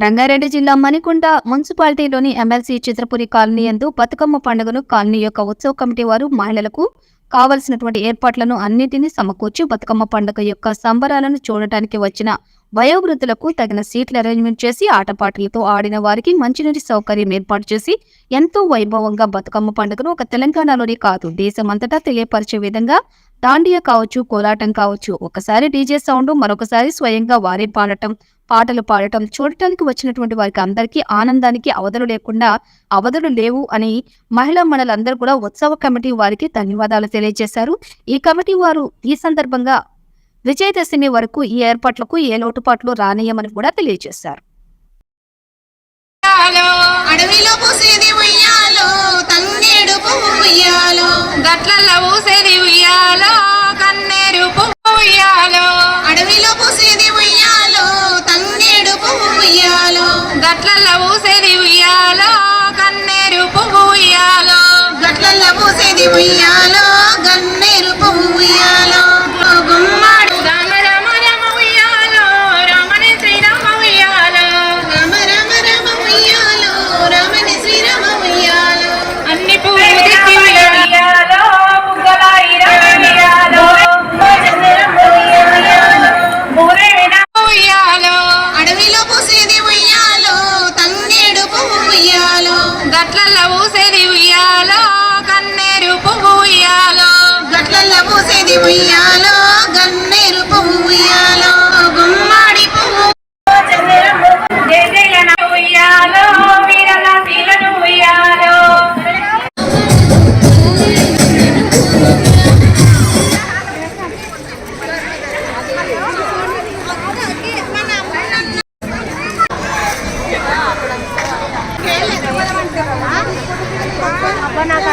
రంగారెడ్డి జిల్లా మణికొండ మున్సిపాలిటీలోని MLC Chitrapuri colony యందు బతుకమ్మ పండుగను కాలనీ యొక్క ఉత్సవ కమిటీ వారు మహిళలకు కావలసినటువంటి ఏర్పాట్లను అన్నింటినీ సమకూర్చి బతుకమ్మ పండుగ యొక్క సంబరాలను చూడటానికి వచ్చిన వయోవృద్ధులకు తగిన సీట్లు అరేంజ్మెంట్ చేసి ఆటపాటలతో ఆడిన వారికి మంచినీటి సౌకర్యం ఏర్పాటు చేసి ఎంతో వైభవంగా బతుకమ్మ పండుగను ఒక తెలంగాణలోనే కాదు దేశమంతటా తెలియపరిచే విధంగా దాండియా కావచ్చు కోలాటం కావచ్చు ఒకసారి డీజే సౌండ్ మరొకసారి స్వయంగా వారే పాడటం పాటలు పాడటం చూడటానికి వచ్చినటువంటి వారికి అందరికీ ఆనందానికి అవధులు లేకుండా అవధులు లేవు అని మహిళా మండలందరూ కూడా ఉత్సవ కమిటీ వారికి ధన్యవాదాలు తెలియజేశారు. ఈ కమిటీ వారు ఈ సందర్భంగా విజయదశమి వరకు ఈ ఏర్పాట్లకు ఏ లోటుపాట్లు రానియమని కూడా తెలియజేశారు. అడవిలో పూసేది ఉయ్యాలో ఉయ్యాలో ఊసేది ఉయ్యాలో. పూసేది ఉయ్యాలో కన్నేరు పువ్వు ఉయ్యాలో. గట్లల్లో పూసేది ఉయ్యాలో. ఉయ్యాలో కన్నెరు పువ్వు ఉయ్యాలో గట్లల్ల పూసేది ఉయ్యాలో.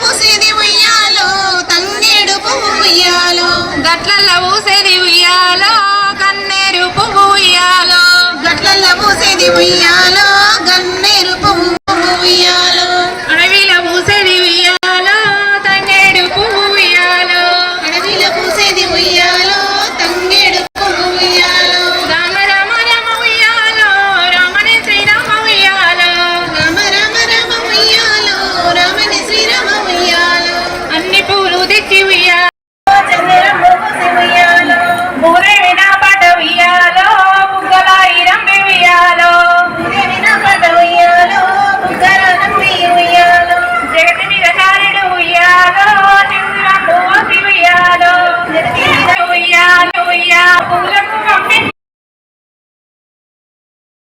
పూసేది ఉయ్యాలో తంగేడు పువ్వు ఉయ్యాలో. గట్లల్ల ఊసేది ఉయ్యాలో కన్నేరు పువ్వు ఉయ్యాలో. గట్లల్ల పూసేది ఉయ్యాలో.